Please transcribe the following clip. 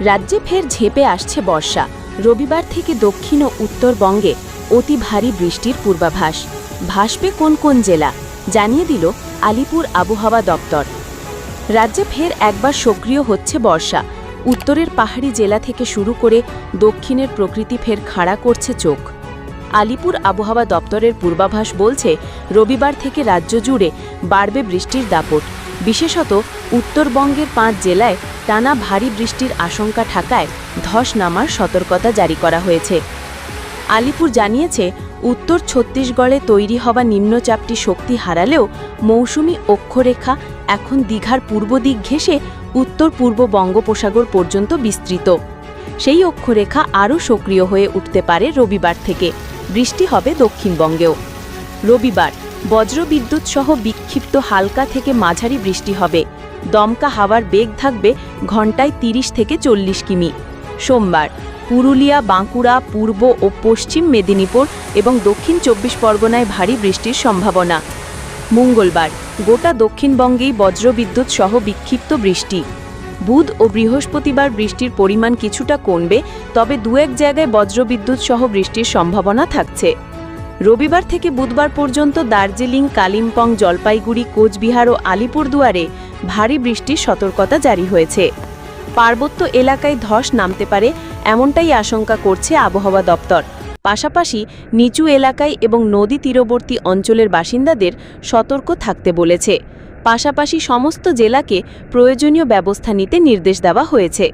রাজ্যে ফের ঝেপে আসছে বর্ষা। রবিবার থেকে দক্ষিণ ও উত্তরবঙ্গে অতি ভারী বৃষ্টির পূর্বাভাস। ভাসবে কোন কোন জেলা? জানিয়ে দিল আলিপুর আবহাওয়া দপ্তর। রাজ্যে ফের একবার সক্রিয় হচ্ছে বর্ষা। উত্তরের পাহাড়ি জেলা থেকে শুরু করে দক্ষিণের প্রকৃতি ফের খাড়া করছে চোখ। আলিপুর আবহাওয়া দপ্তরের পূর্বাভাস বলছে, রবিবার থেকে রাজ্য জুড়ে বাড়বে বৃষ্টির দাপট। বিশেষত উত্তরবঙ্গের পাঁচ জেলায় টানা ভারী বৃষ্টির আশঙ্কা ঠাকায় ধস নামার সতর্কতা জারি করা হয়েছে। আলিপুর জানিয়েছে, উত্তর ছত্তিশগড়ে তৈরি হওয়া নিম্নচাপটি শক্তি হারালেও মৌসুমি অক্ষরেখা এখন দীঘার পূর্ব দিক ঘেঁষে উত্তর পূর্ব বঙ্গোপসাগর পর্যন্ত বিস্তৃত। সেই অক্ষরেখা আরও সক্রিয় হয়ে উঠতে পারে রবিবার থেকে। বৃষ্টি হবে দক্ষিণবঙ্গেও। রবিবার বজ্রবিদ্যুৎ সহ বিক্ষিপ্ত হালকা থেকে মাঝারি বৃষ্টি হবে। দমকা হাওয়ার বেগ থাকবে ঘন্টায় ৩০ থেকে চল্লিশ কিমি। সোমবার, পুরুলিয়া, বাঁকুড়া, পূর্ব ও পশ্চিম মেদিনীপুর এবং দক্ষিণ চব্বিশ পরগনায় ভারী বৃষ্টির সম্ভাবনা। মঙ্গলবার, গোটা দক্ষিণবঙ্গেই বজ্রবিদ্যুৎ সহ বিক্ষিপ্ত বৃষ্টি। বুধ ও বৃহস্পতিবার বৃষ্টির পরিমাণ কিছুটা কমবে, তবে দু এক জায়গায় বজ্রবিদ্যুৎ সহ বৃষ্টির সম্ভাবনা থাকছে। রবিবার থেকে বুধবার পর্যন্ত দার্জিলিং, কালিম্পং, জলপাইগুড়ি, কোচবিহার ও আলিপুরদুয়ারে ভারী বৃষ্টির সতর্কতা জারি হয়েছে। পার্বত্য এলাকায় ধস নামতে পারে এমনটাই আশঙ্কা করছে আবহাওয়া দপ্তর। পাশাপাশি নিচু এলাকায় এবং নদী তীরবর্তী অঞ্চলের বাসিন্দাদের সতর্ক থাকতে বলেছে। পাশাপাশি সমস্ত জেলাকে প্রয়োজনীয় ব্যবস্থা নিতে নির্দেশ দেওয়া হয়েছে।